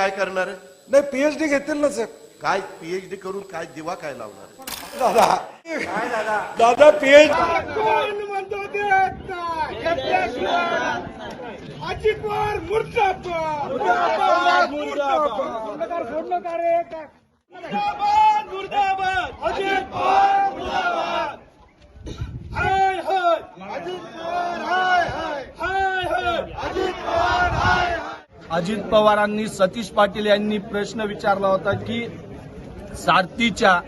काय करणार? नाही पीएचडी घेतील ना सर. काय पीएचडी करून काय दिवा काय लावणार? दादा. दादा? पीएच कोण म्हणतो ते अजित पवार मुर्दाबाद. मुर्दाबाद मुर्दाबाद. सोडलं का रे मुर्दाबाद मुर्दाबाद. अजित पवार. अजित पवारांनी सतीश पाटील यांनी प्रश्न विचारला होता की सारथीच्या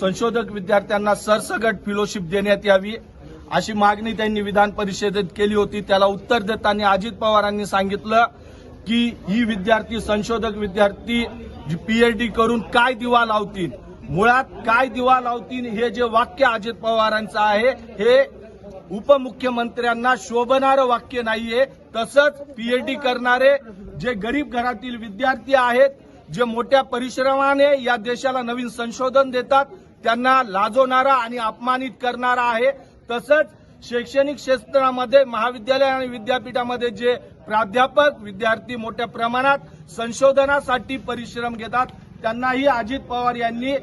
संशोधक विद्यार्थ्यांना सरसगट फेलोशिप देण्यात यावी अशी मागणी त्यांनी विधान परिषदेत केली होती. त्याला उत्तर देताना अजित पवारांनी सांगितलं की ही विद्यार्थी संशोधक विद्यार्थी पीएचडी करून काय दिवा लावतील? मुळात काय दिवा लावतील? हे जे वाक्य अजित पवारांचं आहे हे उपमुख्यमंत्र्यांना शोभणारं वाक्य नाहीये. तसंच पीएचडी करणारे जे गरीब घरातील विद्यार्थी आहेत जे मोठ्या परिश्रमाने या देशाला नवीन संशोधन देतात त्यांना लाजवणारा आणि अपमानित करणारा आहे. तसंच शैक्षणिक क्षेत्रामध्ये महाविद्यालय आणि विद्यापीठामध्ये जे प्राध्यापक विद्यार्थी मोठ्या प्रमाणात संशोधनासाठी परिश्रम घेतात त्यांनाही अजित पवार यांनी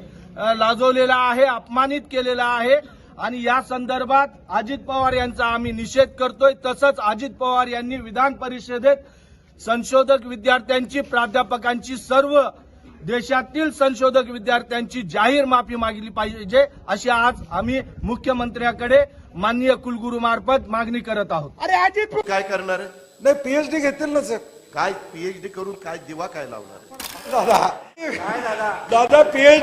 लाजवलेला आहे अपमानित केलेला आहे. आणि या संदर्भात अजित पवार यांचा आम्ही निषेध करतोय. तसंच अजित पवार यांनी विधान परिषदेत संशोधक विद्यार्थ्यांची प्राध्यापकांची सर्व देशातील संशोधक विद्यार्थ्यांची जाहीर माफी मागली पाहिजे अशी आज आम्ही मुख्यमंत्र्याकडे माननीय कुलगुरू मार्फत मागणी करत आहोत. अरे अजित काय करणार नाही पीएचडी घेतील ना सर. काय पीएचडी करून काय दिवा काय लावणार दादा. दादा? पीएच